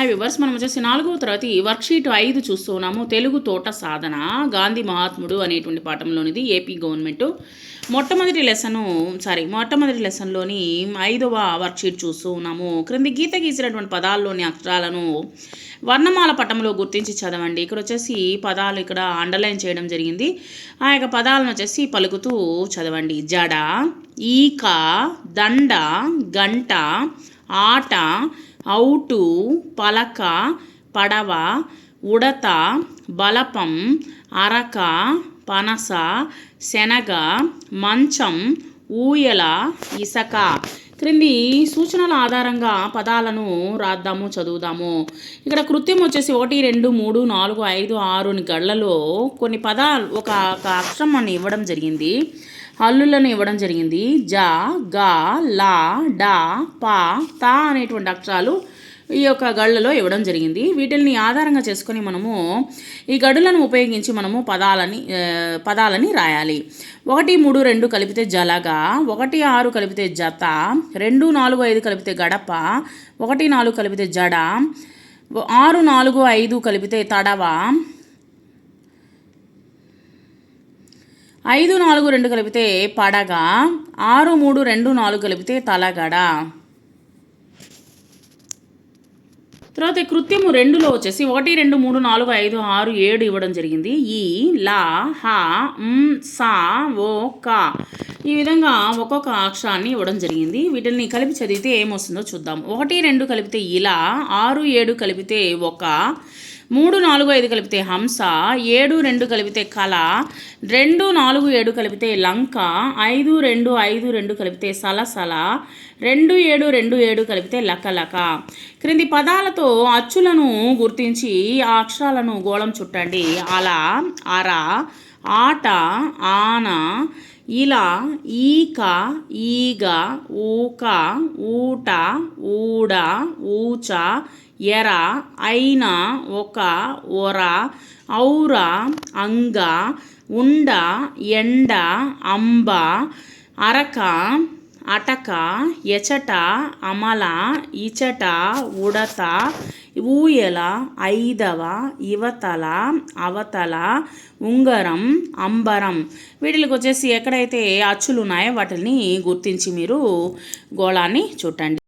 Hi viewers మనం వచ్చేసి నాలుగవ తరగతి వర్క్షీట్ ఐదు చూస్తూ ఉన్నాము తెలుగు తోట సాధన గాంధీ మహాత్ముడు అనేటువంటి పాఠంలోనిది ఏపీ గవర్నమెంట్. మొట్టమొదటి లెసను సారీ మొట్టమొదటి లెసన్లోని ఐదవ వర్క్షీట్ చూస్తూ ఉన్నాము క్రింది గీత గీసినటువంటి పదాల్లోని అక్షరాలను వర్ణమాల పటంలో గుర్తించి చదవండి. ఇక్కడ వచ్చేసి పదాలు ఇక్కడ అండర్లైన్ చేయడం జరిగింది. ఆ యొక్క పదాలను వచ్చేసి పలుకుతూ చదవండి. జడ ఈక దండ గంట ఆట ఔటు పలక పడవ ఉడత బలపం అరక పనస శనగ మంచం ఊయల ఇసక. క్రింది సూచనల ఆధారంగా పదాలను రాద్దాము చదువుదాము. ఇక్కడ కృత్యం వచ్చేసి ఒకటి రెండు మూడు నాలుగు ఐదు ఆరుని గళ్ళలో కొన్ని పదాలు ఒక ఒక అక్షరం అని ఇవ్వడం జరిగింది. హల్లులను ఇవ్వడం జరిగింది. జ గ లా డా పా తా అనేటువంటి అక్షరాలు ఈ యొక్క గళ్ళలో ఇవ్వడం జరిగింది. వీటిని ఆధారంగా చేసుకొని మనము ఈ గడులను ఉపయోగించి మనము పదాలని పదాలని రాయాలి. ఒకటి మూడు రెండు కలిపితే జలగా ఒకటి ఆరు కలిపితే జత రెండు నాలుగు ఐదు కలిపితే గడప ఒకటి నాలుగు కలిపితే జడ ఆరు నాలుగు ఐదు కలిపితే తడవ ఐదు నాలుగు రెండు కలిపితే పడగ. ఆరు మూడు రెండు నాలుగు కలిపితే తలగడ. తర్వాత కృత్యము రెండులో వచ్చేసి ఒకటి రెండు మూడు నాలుగు ఐదు ఆరు ఏడు ఇవ్వడం జరిగింది. ఈ లా హ సా ఓ కా. ఈ విధంగా ఒక్కొక్క అక్షరాన్ని ఇవ్వడం జరిగింది. వీటిని కలిపి చదివితే ఏమొస్తుందో చూద్దాం. ఒకటి రెండు కలిపితే ఇలా ఆరు ఏడు కలిపితే ఒక. మూడు నాలుగు ఐదు కలిపితే హంస ఏడు రెండు కలిపితే కళ రెండు నాలుగు ఏడు కలిపితే లంక ఐదు రెండు ఐదు రెండు కలిపితే సలసల రెండు ఏడు రెండు ఏడు కలిపితే లకలక. క్రింది పదాలతో అచ్చులను గుర్తించి ఆ అక్షరాలను గోళం చుట్టండి. అలా అర ఆట ఆన ఇలా ఈక ఈగ ఊక ఊట ఊడ ఊచ ఎర అయిన ఒక ఒర ఔర అంగ ఉండ ఎండ అంబ అరక అటక ఎచట అమల ఇచట ఉడత ఊయల ఐదవ యువతల అవతల ఉంగరం అంబరం. వీటికి వచ్చేసి ఎక్కడైతే అచ్చులు ఉన్నాయో వాటిని గుర్తించి మీరు గోళాన్ని చుట్టండి.